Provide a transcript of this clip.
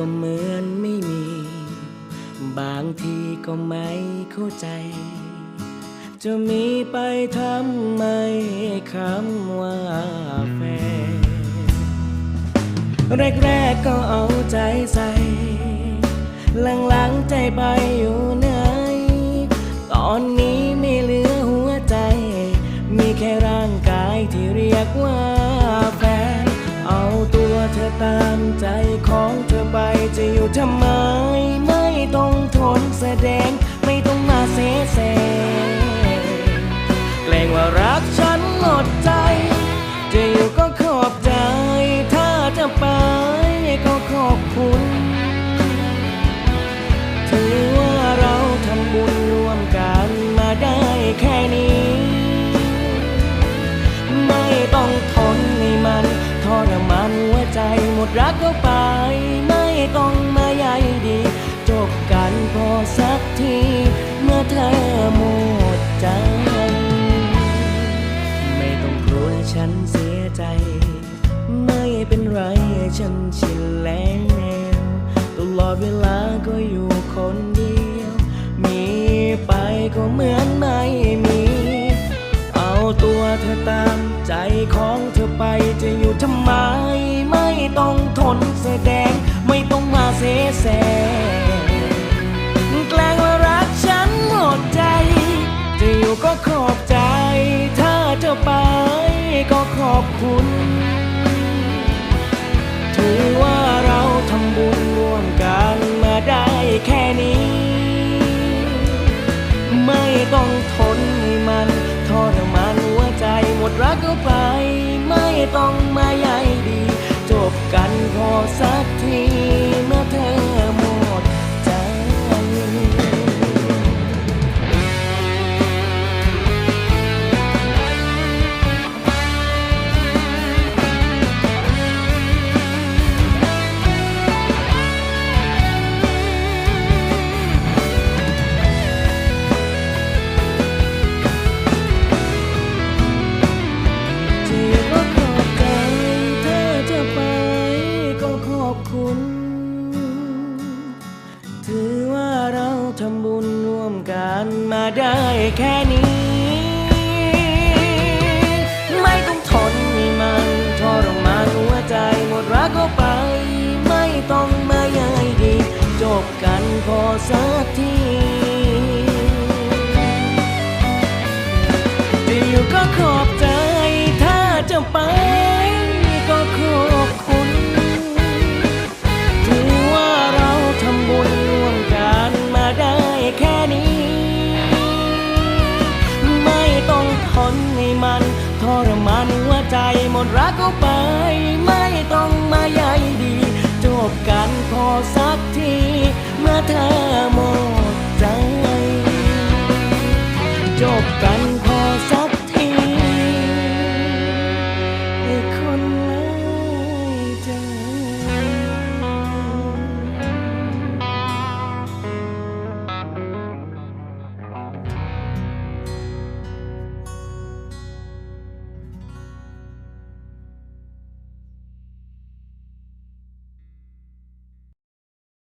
ก็เหมือนไม่มี บางทีก็ไม่เข้าใจ จะมีไปทำไมคำว่าแฟนแรกๆก็เอาใจใส่ หลังๆใจไปอยู่ไหน ตอนนี้ไม่เหลือหัวใจ มีแค่ร่างกายที่เรียกว่า ตามใจของเธอไปจะอยู่ทำไม ไม่ต้องทนแสดง ไม่ต้องมาเสแสร้งเกรงว่ารักฉันหมดใจ จะอยู่ก็ขอบใจ ถ้าจะไปก็ขอบคุณ ใจหมดรักก็ไป ไม่ต้องมาใยดี จบกันพอสักที เมื่อเธอหมดใจ ไม่ต้องกลัวฉันเสียใจ ไม่เป็นไรฉันชินแล้วตลอดเวลาก็อยู่คนเดียว มีไปก็เหมือนไม่มีเอาตัวเธอตามใจของเธอไปจะอยู่ทำไม ต้องทนแสดง ไม่ต้องมาเสแสร้งแกล้งว่ารักฉันหมดใจ จะอยู่ก็ขอบใจ ถ้าจะไปก็ขอบคุณถือว่าเราทำบุญร่วมกันมาได้แค่นี้ ไม่ต้องทนให้มันทรมานหัวใจหมดรักก็ไป ไม่ต้อง มกันมาได้แค่นี้ ไม่ต้องทนให้มันทรมานหัวใจหมดรักก็ไป ไม่ต้องมาใยดี จบกันพอสัก มดรักก็ไป ไม่ต้องมาใยดี จบกันพอสักที เมื่อเธอหม